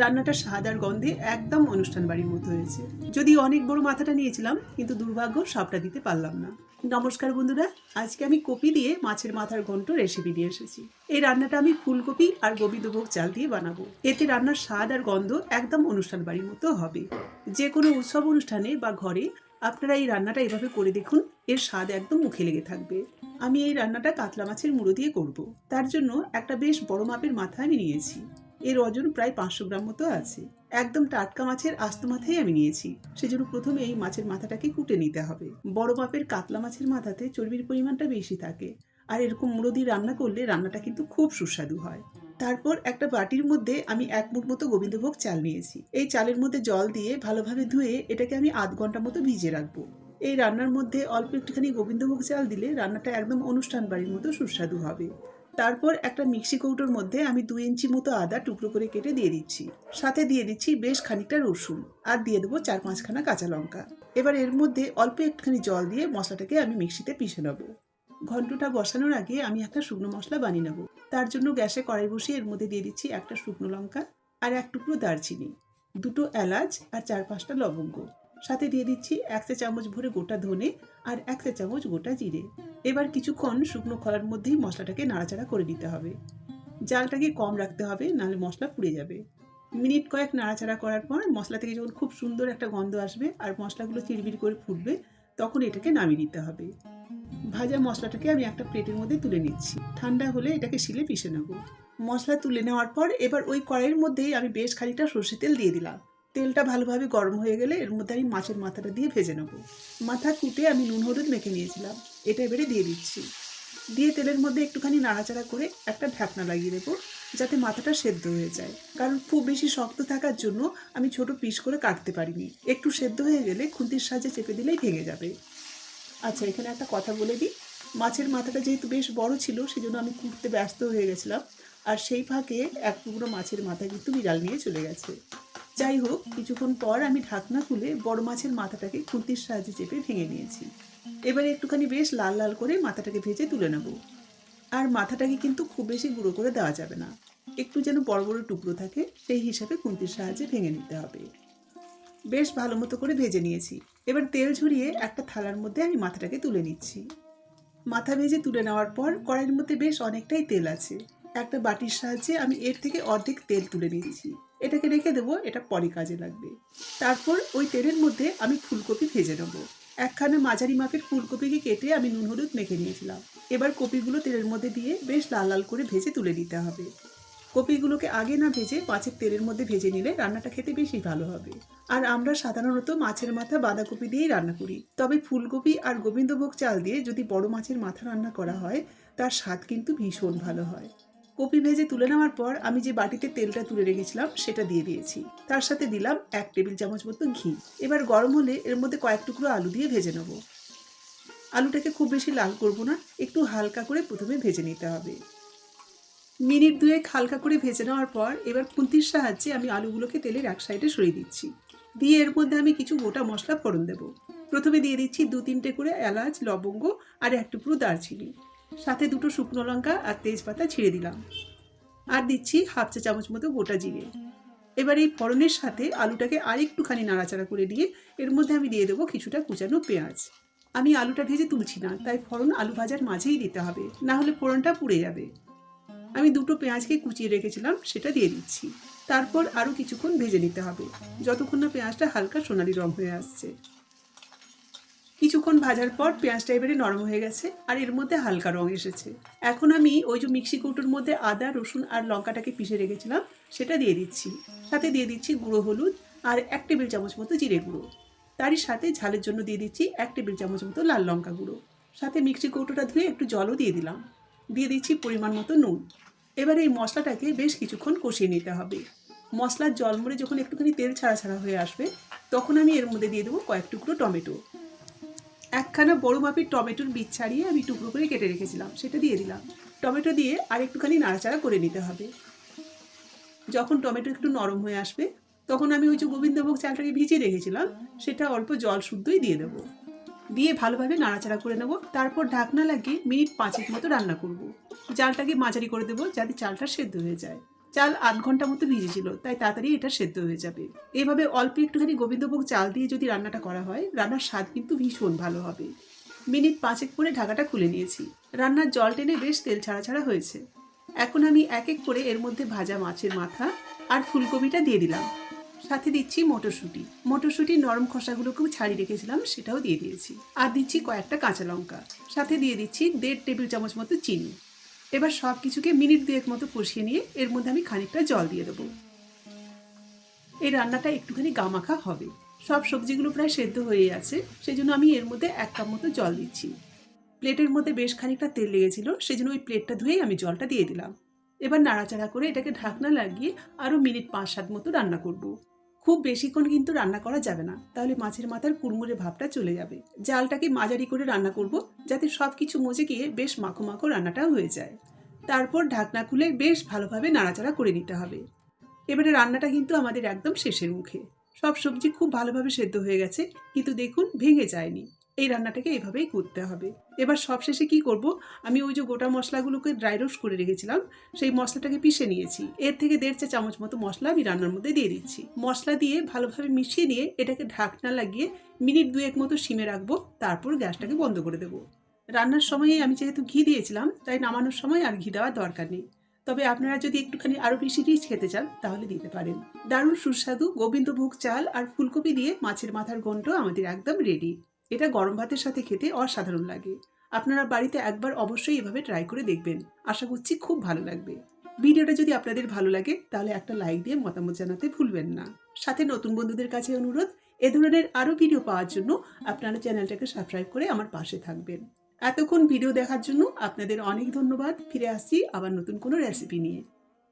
রান্নাটা স্বাদ আর গন্ধে একদম অনুষ্ঠান বাড়ির মতো হয়েছে। যদি অনেক বড় মাথাটা নিয়েছিলাম, কিন্তু দুর্ভাগ্য সবটা দিতে পারলাম না। নমস্কার বন্ধুরা, আজকে আমি কপি দিয়ে মাছের মাথার ঘন্ট রেসিপি নিয়ে এসেছি। এই রান্নাটা আমি ফুলকপি আর গোবিন্দভোগ চাল দিয়ে বানাবো। এতে রান্নার স্বাদ আর গন্ধ একদম অনুষ্ঠান বাড়ির মতো হবে। যে কোনো উৎসব অনুষ্ঠানে বা ঘরে আপনারা এই রান্নাটা এভাবে করে দেখুন, এর স্বাদ একদম মুখে লেগে থাকবে। আমি এই রান্নাটা কাতলা মাছের মুড়ো দিয়ে করব। তার জন্য একটা বেশ বড় মাপের মাথা আমি নিয়েছি। এর ওজন প্রায় পাঁচশো গ্রাম মতো আছে। একদম টাটকা মাছের আস্ত মাথাই আমি নিয়েছি। সেজন্য প্রথমে এই মাছের মাথাটাকে কুটে নিতে হবে। বড় মাপের কাতলা মাছের মাথাতে চর্বির পরিমাণটা বেশি থাকে। আর এরকম মুড়ো দিয়ে রান্না করলে রান্নাটা কিন্তু খুব সুস্বাদু হয়। তারপর একটা বাটির মধ্যে আমি এক মুঠ মতো গোবিন্দভোগ চাল নিয়েছি। এই চালের মধ্যে জল দিয়ে ভালোভাবে ধুয়ে এটাকে আমি আধ ঘণ্টা মতো ভিজিয়ে রাখব। এই রান্নার মধ্যে অল্প একটুখানি গোবিন্দভোগ চাল দিলে রান্নাটা একদম অনুষ্ঠান বাড়ির মতো সুস্বাদু হবে। তারপর একটা মিক্সি কৌটোর মধ্যে আমি দুই ইঞ্চি মতো আদা টুকরো করে কেটে দিয়ে দিচ্ছি। সাথে দিয়ে দিচ্ছি বেশ খানিকটা রসুন আর দিয়ে দেবো চার পাঁচখানা কাঁচা লঙ্কা। এবার এর মধ্যে অল্প একটুখানি জল দিয়ে মশলাটাকে আমি মিক্সিতে পিষে নেব। ঘন্টটা বসানোর আগে আমি একটা শুকনো মশলা বানিয়ে নেব। তার জন্য গ্যাসে কড়াই বসিয়ে এর মধ্যে দিয়ে দিচ্ছি একটা শুকনো লঙ্কা আর এক টুকরো দারচিনি, দুটো এলাচ আর চার পাঁচটা লবঙ্গ। সাথে দিয়ে দিচ্ছি এক চা চামচ ভরে গোটা ধনে আর এক চা চামচ গোটা জিরে। এবার কিছুক্ষণ শুকনো খলার মধ্যেই মশলাটাকে নাড়াচাড়া করে নিতে হবে। জালটাকে কম রাখতে হবে, নাহলে মশলা পুড়ে যাবে। মিনিট কয়েক নাড়াচাড়া করার পর মশলা থেকে যখন খুব সুন্দর একটা গন্ধ আসবে আর মশলাগুলো চিড়বিড় করে ফুটবে, তখন এটাকে নামিয়ে নিতে হবে। ভাজা মশলাটাকে আমি একটা প্লেটের মধ্যে তুলে নিচ্ছি। ঠান্ডা হলে এটাকে শিলে পিষে নেব। মশলা তুলে নেওয়ার পর এবার ওই কড়াইয়ের মধ্যেই আমি বেশ খানিকটা সর্ষে তেল দিয়ে দিলাম। তেলটা ভালোভাবে গরম হয়ে গেলে এর মধ্যে আমি মাছের মাথাটা দিয়ে ভেজে নেব। মাথা কুটে আমি নুন হলুদ মেখে নিয়েছিলাম। এটা এবারে দিয়ে দিচ্ছি। দিয়ে তেলের মধ্যে একটুখানি নাড়াচাড়া করে একটা ঢাকনা লাগিয়ে দেবো যাতে মাথাটা সেদ্ধ হয়ে যায়। কারণ খুব বেশি শক্ত থাকার জন্য আমি ছোট পিস করে কাটতে পারিনি। একটু সেদ্ধ হয়ে গেলে খুন্তির সাহায্যে চেপে দিলেই ভেঙে যাবে। আচ্ছা এখানে একটা কথা বলে দিই। মাছের মাথাটা যেহেতু বেশ বড় ছিল, সেজন্য আমি কুটতে ব্যস্ত হয়ে গেছিলাম। আর সেই ফাঁকে এক টুকরো মাছের মাথা কিন্তু বিড়াল নিয়ে চলে গেছে। যাই হোক কিছুক্ষণ পর আমি ঢাকনা খুলে বড় মাছের মাথাটাকে খুন্তির সাহায্যে চেপে ভেঙে নিয়েছি। এবারে একটুখানি বেশ লাল লাল করে মাথাটাকে ভেজে তুলে নেব। আর মাথাটাকে কিন্তু খুব বেশি গুঁড়ো করে দেওয়া যাবে না। একটু যেন বড় বড় টুকরো থাকে, সেই হিসাবে খুন্তির সাহায্যে ভেঙে নিতে হবে। বেশ ভালো মতো করে ভেজে নিয়েছি। এবার তেল ঝরিয়ে একটা থালার মধ্যে আমি মাথাটাকে তুলে নিচ্ছি। মাথা ভেজে তুলে নেওয়ার পর কড়াইয়ের মধ্যে বেশ অনেকটাই তেল আছে। একটা বাটির সাহায্যে আমি এর থেকে অর্ধেক তেল তুলে নিয়েছি এটাকে রেখে দেবো, এটা পরে কাজে লাগবে। তারপর ওই তেলের মধ্যে আমি ফুলকপি ভেজে নেব। একখানা মাঝারি মাপের ফুলকপিকে কেটে আমি নুন, হলুদ মেখে নিয়েছিলাম। এবার কপিগুলো তেলের মধ্যে দিয়ে বেশ লাল লাল করে ভেজে তুলে দিতে হবে। কপিগুলোকে আগে না ভেজে মাছের তেলের মধ্যে ভেজে নিলে রান্নাটা খেতে বেশি ভালো হবে। আর আমরা সাধারণত মাছের মাথা বাঁধাকপি দিয়েই রান্না করি। তবে ফুলকপি আর গোবিন্দভোগ চাল দিয়ে যদি বড় মাছের মাথা রান্না করা হয়, তার স্বাদ কিন্তু ভীষণ ভালো হয়। কপি ভেজে তুলে নেওয়ার পর আমি যে বাটিতে তেলটা তুলে রেখেছিলাম, সেটা দিয়ে দিয়েছি। তার সাথে দিলাম এক টেবিল চামচ মতো ঘি। এবার গরম হলে এর মধ্যে কয়েক টুকরো আলু দিয়ে ভেজে নেব। আলুটাকে খুব বেশি লাল করব না, একটু হালকা করে প্রথমে ভেজে নিতে হবে। মিনিট দুয়েক হালকা করে ভেজে নেওয়ার পর এবার খুন্তির সাহায্যে আমি আলুগুলোকে তেলের এক সাইডে সরিয়ে দিচ্ছি। দিয়ে এর মধ্যে আমি কিছু গোটা মশলা ফোড়ন দেব। প্রথমে দিয়ে দিচ্ছি দু তিনটে করে এলাচ, লবঙ্গ আর এক টুকরো দারচিনি। সাথে দুটো শুকনো লঙ্কা আর তেজপাতা ছিঁড়ে দিলাম। আর দিচ্ছি হাফ চা চামচ মতো গোটা জিরে। এবার এই ফোড়নের সাথে আলুটাকে আরেকটুখানি নাড়াচাড়া করে দিয়ে এর মধ্যে আমি দিয়ে দেবো কিছুটা কুচানো পেঁয়াজ। আমি আলুটা ভেজে তুলছি না, তাই ফোড়ন আলু ভাজার মাঝেই দিতে হবে, না হলে ফোড়নটা পুড়ে যাবে। আমি দুটো পেঁয়াজকে কুচিয়ে রেখেছিলাম, সেটা দিয়ে দিচ্ছি। তারপর আরও কিছুক্ষণ ভেজে নিতে হবে, যতক্ষণ না পেঁয়াজটা হালকা সোনালি রং হয়ে আসছে। কিছুক্ষণ ভাজার পর পেঁয়াজটা এবারে নরম হয়ে গেছে আর এর মধ্যে হালকা রং এসেছে। এখন আমি ওই যে মিক্সি কৌটোর মধ্যে আদা, রসুন আর লঙ্কাটাকে পিষে রেখেছিলাম, সেটা দিয়ে দিচ্ছি। সাথে দিয়ে দিচ্ছি গুঁড়ো হলুদ আর এক টেবিল চামচ মতো জিরে গুঁড়ো। তারই সাথে ঝালের জন্য দিয়ে দিচ্ছি এক টেবিল চামচ মতো লাল লঙ্কা গুঁড়ো। সাথে মিক্সি কৌটোটা ধুয়ে একটু জলও দিয়ে দিলাম। দিয়ে দিচ্ছি পরিমাণ মতো নুন। এবার এই মশলাটাকে বেশ কিছুক্ষণ কষিয়ে নিতে হবে। মশলার জল মরে যখন একটুখানি তেল ছাড়া ছাড়া হয়ে আসবে, তখন আমি এর মধ্যে দিয়ে দেবো কয়েক টুকরো টমেটো। একখানা বড় মাপের টমেটোর বীজ ছাড়িয়ে আমি টুকরো করে কেটে রেখেছিলাম, সেটা দিয়ে দিলাম। টমেটো দিয়ে আর একটুখানি নাড়াচাড়া করে নিতে হবে। যখন টমেটো একটু নরম হয়ে আসবে, তখন আমি ওই যে গোবিন্দভোগ চালটাকে ভিজিয়ে রেখেছিলাম, সেটা অল্প জল শুদ্ধই দিয়ে দেবো। দিয়ে ভালোভাবে নাড়াচাড়া করে নেব, তারপর ঢাকনা লাগিয়ে মিনিট পাঁচেক মতো রান্না করব। জালটাকে মাঝারি করে দেবো যাতে চালটা সেদ্ধ হয়ে যায়। চাল আধ ঘণ্টা মতো ভিজেছিল, তাই তাড়াতাড়ি এটা সেদ্ধ হয়ে যাবে। এভাবে অল্প একটুখানি গোবিন্দভোগ চাল দিয়ে যদি রান্নাটা করা হয়, রান্নার স্বাদ কিন্তু ভীষণ ভালো হবে। মিনিট পাঁচেক পরে ঢাকাটা খুলে নিয়েছি। রান্নার জল টেনে বেশ তেল ছাড়া ছাড়া হয়েছে। এখন আমি এক এক করে এর মধ্যে ভাজা মাছের মাথা আর ফুলকপিটা দিয়ে দিলাম। সাথে দিচ্ছি মটরশুঁটি। মটরশুঁটি নরম খোসাগুলোকেও ছাড়িয়ে রেখেছিলাম, সেটাও দিয়ে দিয়েছি। আর দিচ্ছি কয়েকটা কাঁচা লঙ্কা। সাথে দিয়ে দিচ্ছি দেড় টেবিল চামচ মতো চিনি। এবার সব কিছুকে মিনিট দুয়েক মতো কষিয়ে নিয়ে এর মধ্যে আমি খানিকটা জল দিয়ে দেবো। এই রান্নাটা একটুখানি গামাখা হবে। সব সবজিগুলো প্রায় সেদ্ধ হয়ে আছে সেই জন্য আমি এর মধ্যে এক কাপ মতো জল দিচ্ছি। প্লেটের মধ্যে বেশ খানিকটা তেল লেগেছিল সেই জন্য ওই প্লেটটা ধুয়েই আমি জলটা দিয়ে দিলাম। এবার নাড়াচাড়া করে এটাকে ঢাকনা লাগিয়ে আরও মিনিট পাঁচ সাত মতো রান্না করব। খুব বেশিক্ষণ কিন্তু রান্না করা যাবে না। তাহলে মাছের মাথার কুড়মুড়ে ভাবটা চলে যাবে। জালটাকে মাঝারি করে রান্না করব, যাতে সব কিছু মজে গিয়ে বেশ মাখো মাখো রান্নাটা হয়ে যায়। তারপর ঢাকনা খুলে বেশ ভালোভাবে নাড়াচাড়া করে নিতে হবে। এবারে রান্নাটা কিন্তু আমাদের একদম শেষের মুখে। সব সবজি খুব ভালোভাবে সেদ্ধ হয়ে গেছে, কিন্তু দেখুন ভেঙে যায়নি। এই রান্নাটাকে এভাবেই করতে হবে। এবার সবশেষে কি করব? আমি ওই যে গোটা মশলাগুলোকে ড্রাই রোস্ট করে রেখেছিলাম, সেই মশলাটাকে পিষে নিয়েছি। এর থেকে দেড় চা চামচ মতো মশলা আমি রান্নার মধ্যে দিয়ে দিচ্ছি। মশলা দিয়ে ভালোভাবে মিশিয়ে নিয়ে এটাকে ঢাকনা লাগিয়ে মিনিট দুয়েক মতো সিমে রাখব, তারপর গ্যাসটাকে বন্ধ করে দেবো। রান্নার সময়ে আমি যেহেতু ঘি দিয়েছিলাম, তাই নামানোর সময় আর ঘি দেওয়ার দরকার নেই। তবে আপনারা যদি একটুখানি আরও বেশি রিচ খেতে চান, তাহলে দিতে পারেন। দারুণ সুস্বাদু গোবিন্দভোগ চাল আর ফুলকপি দিয়ে মাছের মাথার ঘন্ট আমাদের একদম রেডি এটা গরম ভাতের সাথে খেতে অসাধারণ লাগে। আপনারা বাড়িতে একবার অবশ্যই এভাবে ট্রাই করে দেখবেন। আশা করছি খুব ভালো লাগবে। ভিডিওটা যদি আপনাদের ভালো লাগে, তাহলে একটা লাইক দিয়ে মতামত জানাতে ভুলবেন না। সাথে নতুন বন্ধুদের কাছে অনুরোধ, এ ধরনের আরও ভিডিও পাওয়ার জন্য আপনারা চ্যানেলটাকে সাবস্ক্রাইব করে আমার পাশে থাকবেন। এতক্ষণ ভিডিও দেখার জন্য আপনাদের অনেক ধন্যবাদ। ফিরে আসছি আবার নতুন কোনো রেসিপি নিয়ে।